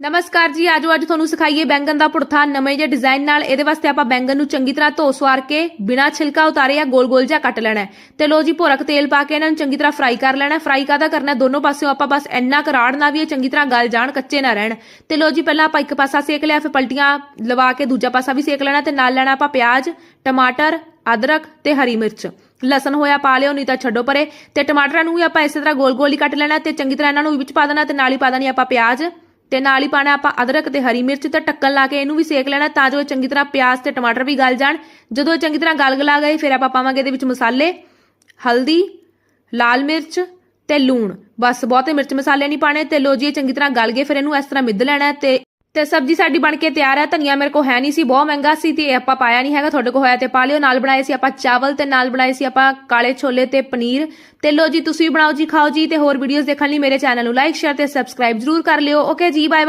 ਨਮਸਕਾਰ ਜੀ, ਆਜੋ ਅੱਜ ਤੁਹਾਨੂੰ ਸਿਖਾਈਏ ਬੈਂਗਨ ਦਾ ਪੁੜਥਾ ਨਵੇਂ ਜਿਹੇ ਡਿਜ਼ਾਈਨ ਨਾਲ। ਇਹਦੇ ਵਾਸਤੇ ਆਪਾਂ ਬੈਂਗਨ ਨੂੰ ਚੰਗੀ ਤਰ੍ਹਾਂ ਧੋ ਸਵਾਰ ਕੇ ਬਿਨਾਂ ਛਿਲਕਾ ਉਤਾਰੇ ਜਾਂ ਗੋਲ ਗੋਲ ਜਿਹਾ ਕੱਟ ਲੈਣਾ ਹੈ। ਤੇ ਲੋ ਜੀ, ਭੋਰਕ ਤੇਲ ਪਾ ਕੇ ਇਹਨਾਂ ਨੂੰ ਚੰਗੀ ਤਰ੍ਹਾਂ ਫਰਾਈ ਕਰ ਲੈਣਾ ਫਰਾਈ ਕਾਦਾ ਕਰਨਾ ਦੋਨੋਂ ਪਾਸਿਓਂ ਆਪਾਂ ਬਸ ਇੰਨਾ ਕਰਾੜ ਨਾ ਵੀ ਇਹ ਚੰਗੀ ਤਰ੍ਹਾਂ ਗਲ ਜਾਣ, ਕੱਚੇ ਨਾ ਰਹਿਣ। ਤੇ ਲੋ ਜੀ, ਪਹਿਲਾਂ ਆਪਾਂ ਇੱਕ ਪਾਸਾ ਸੇਕ ਲਿਆ, ਫਿਰ ਪਲਟੀਆਂ ਲਵਾ ਕੇ ਦੂਜਾ ਪਾਸਾ ਵੀ ਸੇਕ ਲੈਣਾ ਤੇ ਨਾਲ ਲੈਣਾ ਆਪਾਂ ਪਿਆਜ਼, ਟਮਾਟਰ, ਅਦਰਕ ਤੇ ਹਰੀ ਮਿਰਚ। ਲਸਣ ਹੋਇਆ ਪਾ ਲਿਓ, ਨਹੀਂ ਤਾਂ ਛੱਡੋ ਪਰੇ। ਤੇ ਟਮਾਟਰਾਂ ਨੂੰ ਵੀ ਆਪਾਂ ਇਸੇ ਤਰ੍ਹਾਂ ਗੋਲ-ਗੋਲ ਹੀ ਕੱਟ ਲੈਣਾ ਤੇ ਚੰਗੀ ਤਰ੍ਹਾਂ ਇਹਨਾਂ ਨੂੰ ਵਿੱਚ ਪਾ ਦੇਣਾ ਤੇ ਨਾਲ ਹੀ ਪਾ ਦੇਣੀ ਆਪਾਂ ਪਿਆਜ਼। ਤੇ ਨਾਲ ਹੀ ਪਾਣਾ ਆਪਾਂ ਅਦਰਕ ਤੇ ਹਰੀ ਮਿਰਚ ਤੇ ਢੱਕਣ ਲਾ ਕੇ ਇਹਨੂੰ ਵੀ ਸੇਕ ਲੈਣਾ ਤਾਂ ਜੋ ਇਹ ਚੰਗੀ ਤਰ੍ਹਾਂ ਪਿਆਜ਼ ਤੇ ਟਮਾਟਰ ਵੀ ਗਲ ਜਾਣ। ਜਦੋਂ ਇਹ ਚੰਗੀ ਤਰ੍ਹਾਂ ਗਲ ਗਲਾ ਗਏ, ਫਿਰ ਆਪਾਂ ਪਾਵਾਂਗੇ ਇਹਦੇ ਵਿੱਚ ਮਸਾਲੇ, ਹਲਦੀ, ਲਾਲ ਮਿਰਚ ਤੇ ਲੂਣ। ਬਸ ਬਹੁਤੇ ਮਿਰਚ ਮਸਾਲੇ ਨਹੀਂ ਪਾਣੇ ਤੇ ਲੋ ਜੀ, ਇਹ ਚੰਗੀ ਤਰ੍ਹਾਂ ਗਲ ਗਏ, ਫਿਰ ਇਹਨੂੰ ਇਸ ਤਰ੍ਹਾਂ ਮਿੱਧ ਲੈਣਾ ਹੈ ਤੇ ਤੇ ਸਬਜ਼ੀ ਸਾਡੀ ਬਣ ਕੇ ਤਿਆਰ ਹੈ, ਧਨੀਆ ਮੇਰੇ ਕੋ ਹੈ ਨਹੀਂ ਸੀ, ਬਹੁਤ ਮਹਿੰਗਾ ਸੀ ਤੇ ਆਪਾਂ ਪਾਇਆ ਨਹੀਂ ਹੈਗਾ ਤੁਹਾਡੇ ਕੋ ਹੋਇਆ ਤੇ ਪਾ ਲਿਓ। ਨਾਲ ਬਣਾਏ ਸੀ ਆਪਾਂ ਚਾਵਲ ਤੇ ਨਾਲ ਬਣਾਏ ਸੀ ਆਪਾਂ ਕਾਲੇ ਛੋਲੇ ਤੇ ਪਨੀਰ। ਤੇ ਲੋ ਜੀ, ਤੁਸੀਂ ਵੀ ਬਣਾਓ ਜੀ, ਖਾਓ ਜੀ ਤੇ ਹੋਰ ਵੀਡੀਓਜ਼ ਦੇਖਣ ਲਈ ਮੇਰੇ ਚੈਨਲ ਨੂੰ ਲਾਈਕ ਸ਼ੇਅਰ ਤੇ ਸਬਸਕ੍ਰਾਈਬ ਜ਼ਰੂਰ ਕਰ ਲਿਓ। ਓਕੇ ਜੀ ਬਾਏ